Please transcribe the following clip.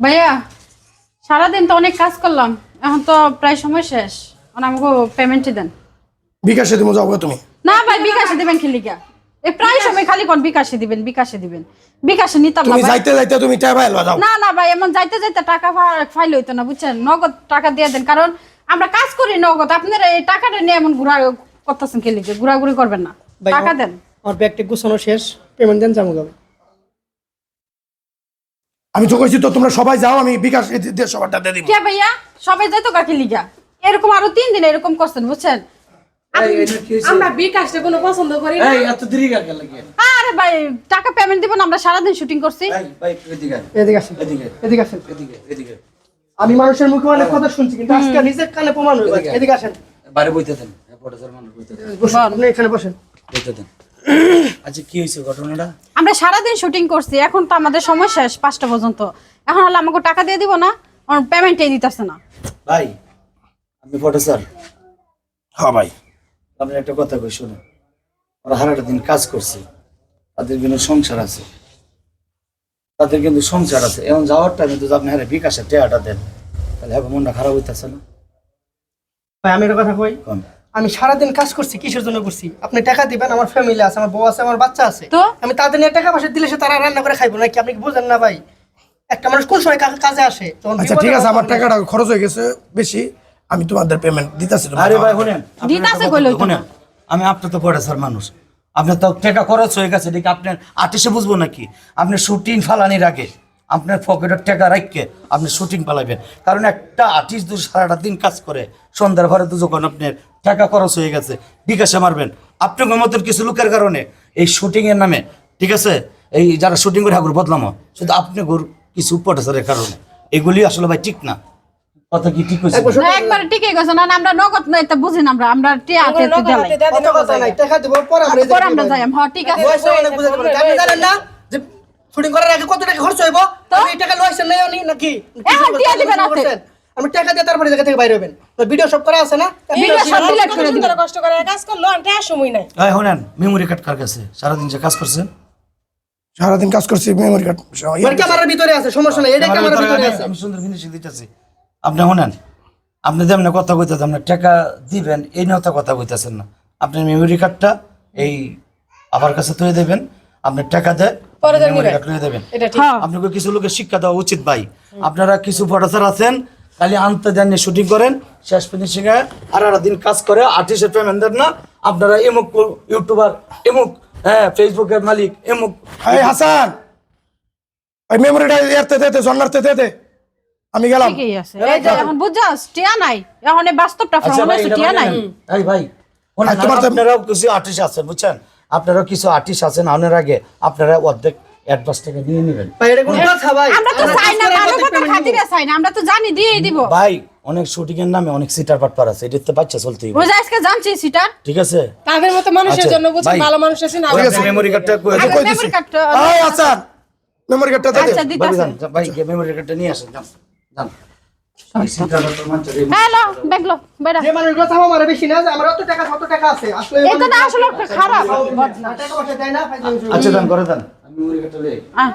ভাইয়া সারাদিন তো অনেক কাজ করলাম। এখন তো প্রায় সময় শেষ। আমাকে পেমেন্টই দেন। বিকাশে তুমি যাব তুমি। না ভাই বিকাশে দিবেন খেলিকা এই প্রায় সময় খালি কোন বিকাশে দিবেন বিকাশে দিবেন। বিকাশে নিতাম না তুমি যাইতে যাইতে তুমি টাকা পাইলবা যাও। না না ভাই এমন যাইতে যাইতে টাকা ফাইল হইতো না বুঝছেন? নগদ টাকা দিয়ে দেন। কারণ আমরা কাজ করি নগদ। আপনারা এই টাকাটা নিয়ে এমন ঘুরা করতেছেন খেলিকে ঘোরাঘুরি করবেন না। টাকা দেন। আমার ব্যাগটা গুছানো শেষ পেমেন্ট দেন যাব আমি তো কইছি তো তোমরা সবাই যাও আমি বিকাশ দিয়ে সবারটা দিয়ে দিব। কে ভাইয়া? সবাই যাইতো কাকে লিগা? এরকম আরও তিন দিন এরকম করছেন বুঝছেন? আমরা বিকাশটা কোনো পছন্দ করি না। এই এত দেরি কাকে লাগে? আরে ভাই টাকা পেমেন্ট দিব না আমরা সারাদিন শুটিং করছি। এই ভাই এদিকে এদিকে আসেন। এদিকে এদিকে আসেন। এদিকে এদিকে আমি মানুষের মুখে অনেক কথা শুনছি কিন্তু আজকে নিজের কানে প্রমাণ হয়ে এদিকে আসেন। বাইরে বইতে দেন প্রফেসর মানুষ বইতে দেন। বসুন, আপনি এখানে বসেন। বইতে দেন। আচ্ছা কি হয়েছে ঘটনাটা? আমরা সারাদিন শুটিং করছি এখন তো আমাদের সময় শেষ পাঁচটা পর্যন্ত। এখন হলে আমাকে টাকা দিয়ে দিব না পেমেন্টই দিতেছে না। ভাই আপনি প্রফেসর হ্যাঁ ভাই। আপনি একটা কথা কই শুনুন। ওরা হারাটা দিন কাজ করছে তাদের কিন্তু সংসার আছে। তাদের কিন্তু সংসার আছে। এখন যাওয়ার টাইমে যদি আপনি হারে বিকাশে টেয়াটা দেন তাহলে হ্যাঁ মনটা খারাপ হইতেছে না। ভাই আমি একটা কথা কই? আমি সারাদিন কাজ করছি কিসের জন্য করছি? আপনি টাকা দিবেন আমার ফ্যামিলি আছে আমার বউ আছে আমার বাচ্চা আছে। তো? আমি তাদের নিয়ে টাকা পয়সা দিলে সে তারা রান্না করে খাইবো নাকি আপনি কি বুঝেন না ভাই? একটা মানুষ কোন সময় কাজে আসে আচ্ছা ঠিক আছে আমার টাকাটা খরচ হয়ে গেছে বেশি আমি তোমাদের পেমেন্ট দিতেছি আরে ভাই শুনেন। কইলেই তো। শুনেন, আমি আপনার তো প্রফেসর মানুষ? আপনার তো টাকা খরচ হয়ে গেছে দেখি আপনার আর্টিস্টে বুঝব নাকি? আপনি শুটিং ফালানির আগে। আপনার পকেটের টাকা রাখকে আপনি শুটিং পালাবেন। কারণ একটা আর্টিস্ট যদি সারাটা দিন কাজ করে সন্ধ্যার ঘরে তো যখন আপনার টাকা খরচ হয়ে গেছে বিকাশে মারবেন। আপনার মতন কিছু লোকের কারণে। এই শুটিংয়ের নামে ঠিক আছে? এই যারা শুটিং করে ঠাকুর বদলাম শুধু আপনি গুর কিছু প্রফেসরের কারণে। এগুলি আসলে ভাই ঠিক না। কথা কি ঠিক হয়েছে? একবার ঠিকই গেছে না না, আমরা নগদ নাই তা বুঝি না আমরা আমরা টিয়া হাতে আমরা নগদ দিলাই হাতে দেয়া কত দিলে কথা নাই। টাকা দিব পরে আমরা যাই। হ্যাঁ ঠিক আছে। আপনি জানেন না? শুটিং করার আগে কত টাকা খরচ হইব? আপনি এই টাকা লইছেন নাই আমি নাকি এখন দিয়ে দিবেন। করছেন? আমি টাকা দিয়ে তারপরে জায়গা থেকে বাইরে হবেন ভিডিও সব করা আছে না? ভিডিও সব ডিলিট করে কত কষ্ট করে কষ্ট করল আমি টাকার সময় নাই। এই শোনেন মেমোরি কার্ড কার কাছে? সারাদিন যে কাজ করছেন সারাদিন কাজ করছি মেমোরি কার্ড মানে ক্যামেরার ভিতরে আছে সমস্যা নাই এটা ক্যামেরার ভিতরে আছে। আমি সুন্দর ফিনিশিং দিতেছি। আপনি শোনেন আপনি যেমন কথা কইতেছেন আপনি টাকা দিবেন এই নিয়ে তো কথা কইতেছেন না। আপনি মেমোরি কার্ডটা এই আমার কাছে তুলে দেবেন। আপনি টাকা দেয় পরে দেবেন হ্যাঁ আপনাকে কিছু লোকের শিক্ষা দেওয়া উচিত ভাই। আপনারা কিছু আছেন খালি আনতে দেন শুটিং করেন শেষ ফিনিশিং এ আর আর দিন কাজ করে আর্টিস্টের পেমেন্ট দেন না। আপনারা এমুক ইউটিউবার এমুক হ্যাঁ ফেসবুকের মালিক এমুক এই হাসান ওই মেমোরিটা এরতে দে দে জন্নারতে দে দে। আমি গেলাম। ঠিকই আছে। এই যে এখন বুঝছস টিয়া নাই। এখন এই বাস্তবটা আচ্ছা ফ্রম ভাই আছে টিয়া মানে নাই। এই ভাই আপনারাও কিছু আর্টিস্ট আছেন বুঝছেন? আপনারাও কিছু আর্টিস্ট আছেন আনার আগে আপনারা অর্ধেক অ্যাডভান্স টাকা নিয়ে নেবেন ভাই এটা কোনো কথা ভাই আমরা তো চাই না মানবতার খাতিরে চাই না আমরা তো জানি দিয়েই দিব ভাই অনেক শুটিং এর নামে অনেক সিটার পাটপার আছে এটা তো বাচ্চা চলতেই বুঝা আজকে জানছি সিটার ঠিক আছে তাদের মতো মানুষের আচ্ছা, জন্য ভালো মানুষ আছে না মেমোরি কার্ডটা কই দিছি মেমোরি কার্ডটা আচ্ছা দিতাছে ভাই মেমোরি কার্ডটা নিয়ে আসেন যান যান হ্যালো দেখল বেড়া যে মানুষগুলো চাও আমার বেশি না যে আমার অত টাকা কত টাকা আছে আসলে এটা না আসলে খারাপ। বদনা টাকা পয়সা দেয় না করে। আচ্ছা দান করে দেন। আমি মুড়ি লই আহ।